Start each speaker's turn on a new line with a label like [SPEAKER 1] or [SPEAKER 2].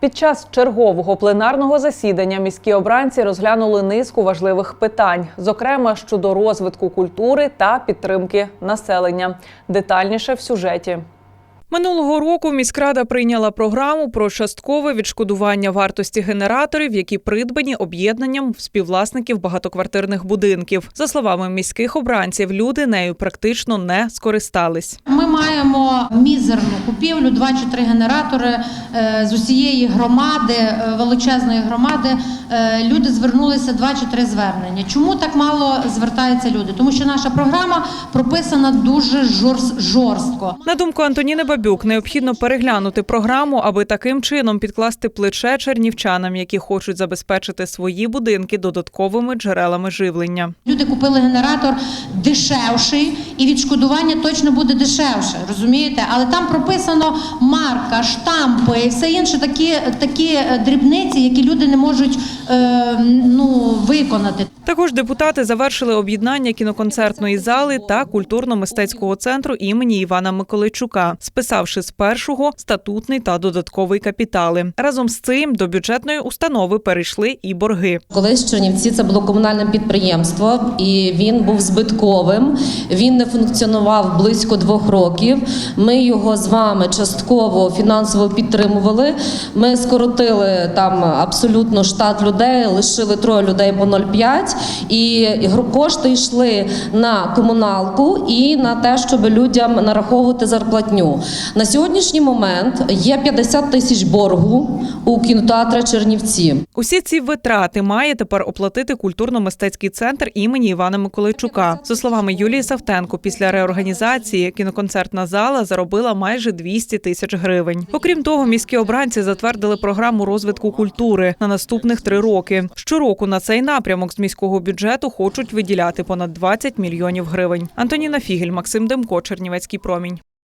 [SPEAKER 1] Під час чергового пленарного засідання міські обранці розглянули низку важливих питань, зокрема щодо розвитку культури та підтримки населення. Детальніше в сюжеті. Минулого року міськрада прийняла програму про часткове відшкодування вартості генераторів, які придбані об'єднанням співвласників багатоквартирних будинків. За словами міських обранців, люди нею практично не скористались.
[SPEAKER 2] Ми маємо мізерну купівлю, два чи три генератори е, з усієї громади, е, величезної громади. Е, Люди звернулися два чи три звернення. Чому так мало звертаються люди? Тому що наша програма прописана дуже жорс- жорстко.
[SPEAKER 1] На думку Антоніни Бабюк, необхідно переглянути програму, аби таким чином підкласти плече чернівчанам, які хочуть забезпечити свої будинки додатковими джерелами живлення.
[SPEAKER 2] Люди купили генератор дешевший, і відшкодування точно буде дешевше, розумієте? Але там прописано марка, штампи і все інше такі, такі е, дрібниці, які люди не можуть е, ну, виконати.
[SPEAKER 1] Також депутати завершили об'єднання кіноконцертної зали та культурно-мистецького центру імені Івана Миколайчука, списавши з першого статутний та додатковий капітали. Разом з цим до бюджетної установи перейшли і борги.
[SPEAKER 3] Колись Чернівці це було комунальне підприємство, і він був збитковим. Він не функціонував близько двох років. Ми його з вами частково фінансово підтримували. Ми скоротили там абсолютно штат людей, лишили троє людей по 0,5, і кошти йшли на комуналку і на те, щоб людям нараховувати зарплатню. На сьогоднішній момент є 50 тисяч боргу у кінотеатра Чернівці.
[SPEAKER 1] Усі ці витрати має тепер оплатити культурно-мистецький центр імені Івана Миколайчука. За словами Юлії Савтенко, після реорганізації кіноконцертна зала заробила майже 200 тисяч гривень. Окрім того, міські обранці затвердили програму розвитку культури на наступних три роки. Щороку на цей напрямок з міського бюджету хочуть виділяти понад 20 мільйонів гривень. Антоніна Фігель, Максим Демко, Чернівецький промінь.